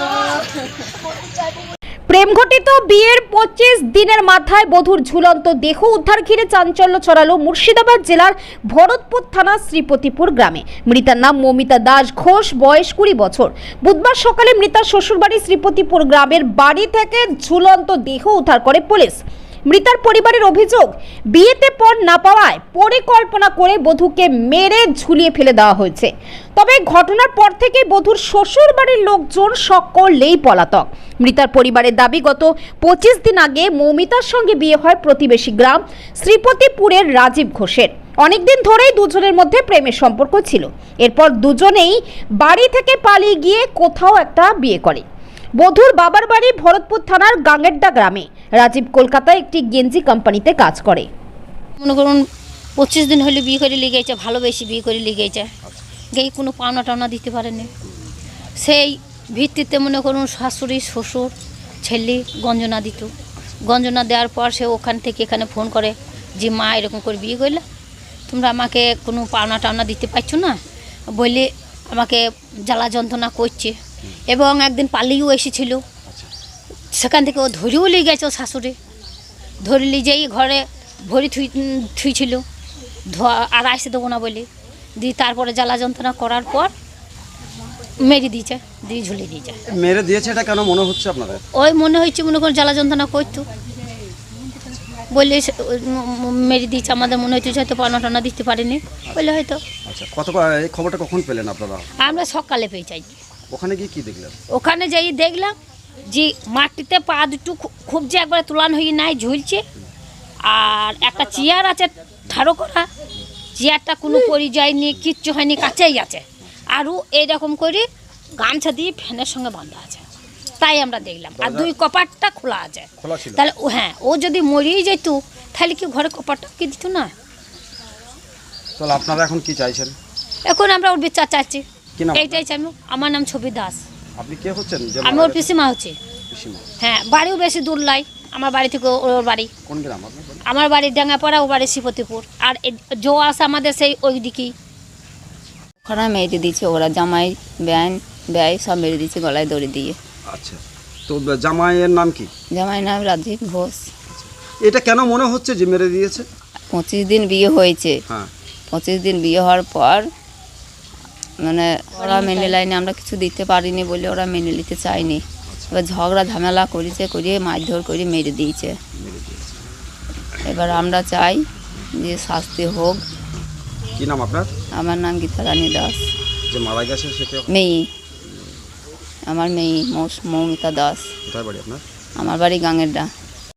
গো প্রেম ঘটিত বিয়ের পঁচিশ দিনের মাথায় বধূর ঝুলন্ত দেহ উদ্ধার ঘিরে চাঞ্চল্য ছড়ালো মুর্শিদাবাদ জেলার ভরতপুর থানার শ্রীপতিপুর গ্রামে। মৃতার নাম মমিতা দাস ঘোষ, বয়স কুড়ি বছর। বুধবার সকালে মৃতার শ্বশুরবাড়ি শ্রীপতিপুর গ্রামের বাড়ি থেকে ঝুলন্ত দেহ উদ্ধার করে পুলিশ। মৃতার পরিবারের অভিযোগ, বিয়েতে পর না পাওয়ায় পরিকল্পনা করে বধূকে মেরে ঝুলিয়ে ফেলে দেওয়া হয়েছে। তবে ঘটনার পর থেকেই বধূর শ্বশুর বাড়ির লোকজন সকলেই পলাতক। মৃতার পরিবারের দাবি, গত পঁচিশ দিন আগে মৌমিতার সঙ্গে বিয়ে হয় প্রতিবেশী গ্রাম শ্রীপতিপুরের রাজীব ঘোষের। অনেকদিন ধরেই দুজনের মধ্যে প্রেমের সম্পর্ক ছিল। এরপর দুজনেই বাড়ি থেকে পালিয়ে গিয়ে কোথাও একটা বিয়ে করে। বধূর বাবার বাড়ি ভরতপুর থানার গাঙ্গেরডা গ্রামে। রাজীব কলকাতায় একটি গেঞ্জি কোম্পানিতে কাজ করে। মনে করুন, পঁচিশ দিন হলে বিয়ে করে লিগেছে ভালোবেসে বিয়ে করে লিগেছে গেই কোনো পাওনা টাওনা দিতে পারেনি সেই ভিত্তিতে মনে করুন, শাশুড়ি, শ্বশুর, ছেলে গঞ্জনা দিত। গঞ্জনা দেওয়ার পর সে ওখান থেকে এখানে ফোন করে যে, মা, এরকম করে বিয়ে করলে? তোমরা আমাকে কোনো পাওনা টাওনা দিতে পারছ না? বলে আমাকে জ্বালা যন্ত্রণা করছে। এবং একদিন পালিয়েও এসেছিল। সেখান থেকে ও ধরেও লিয়ে গেছে ও শাশুড়ি। ধরে নিয়ে যেই ঘরে ভরি থুই থুইছিল। আর আসতে দেবো না বলে। দিয়ে তারপরে জ্বালা যন্ত্রণা করার পর মেরে দিয়েছে দিয়ে ঝুলিয়ে দিয়েছে মেরে দিয়েছে এটা কেন মনে হচ্ছে আপনাদের? ওই মনে হচ্ছে মনে করুন জ্বালা যন্ত্রণা করতো। বললে মেরে দিয়েছে আমাদের মনে হচ্ছে হয়তো পানা টানা দিতে পারেনি। বললে হয়তো। আচ্ছা কত খবরটা কখন পেলেন আপনারা? আমরা সকালে পেয়ে চাই ওখানে গিয়ে কি দেখলেন ওখানে যাই দেখলাম যে মাটিতে পা দুটো খুব যে একবারে তুলান হয়ে নাই ঝুলছে। আর একটা চেয়ার আছে ঠাড়ো করা। চেয়ারটা কোনো পরিযায় নেই কিচ্ছু হয়নি কাছেই আছে। আরও এইরকম করে গামছা দিয়ে ফ্যানের সঙ্গে বাঁধা আছে। তাই আমরা দেখলাম। আর দুই কপাটটা খোলা আছে। তাহলে ও হ্যাঁ ও যদি মরিয়ে যেত তাহলে কি ঘরে কপাটটা কি দিত না? তাহলে আপনারা এখন কি চাইছেন? এখন আমরা ওর বিচার চাচ্ছি কি নাম এইটাই চাই আমার নাম ছবি দাস। আপনি কে হচ্ছেন? যে আমি মারা ওর গেছে? পিসিমা হচ্ছে। পিসিমা। হ্যাঁ বাড়িও বেশি দূর লাই আমার বাড়ি থেকে ওর বাড়ি। কোন গ্রাম আপনার বাড়ি? আমার বাড়ি ডাঙ্গাপাড়া ও বাড়ি শ্রীপতিপুর আর এ- জো আসে আমাদের সেই ওই দিকেই ওখানে মেরে দিচ্ছে ওরা জামাই ব্যান ব্যয় সব মেরে দিচ্ছে গলায় দড়ি দিয়ে। আচ্ছা। তো জামাইয়ের নাম কি? জামাই নাম রাজীব ঘোষ। এটা কেন মনে হচ্ছে যে মেরে দিয়েছে? পঁচিশ দিন বিয়ে হয়েছে। হ্যাঁ। পঁচিশ দিন বিয়ে হওয়ার পর মানে ওরা মেনে লাইনে আমরা কিছু দিতে পারিনি বলে ওরা মেনে নিতে চায়নি। এবার ঝগড়া ঝামেলা করেছে করিয়ে মারধর করে মেরে দিয়েছে। এবার আমরা চাই যে শাস্তি হোক। কি নাম আপনার? আমার নাম গীতা রানী দাস। যে মারা গেছে সে কে মেয়ে। আমার মেয়ে মৌস- মৌমিতা দাস। কোথায় বাড়ি আপনার? আমার বাড়ি গাঙের ডা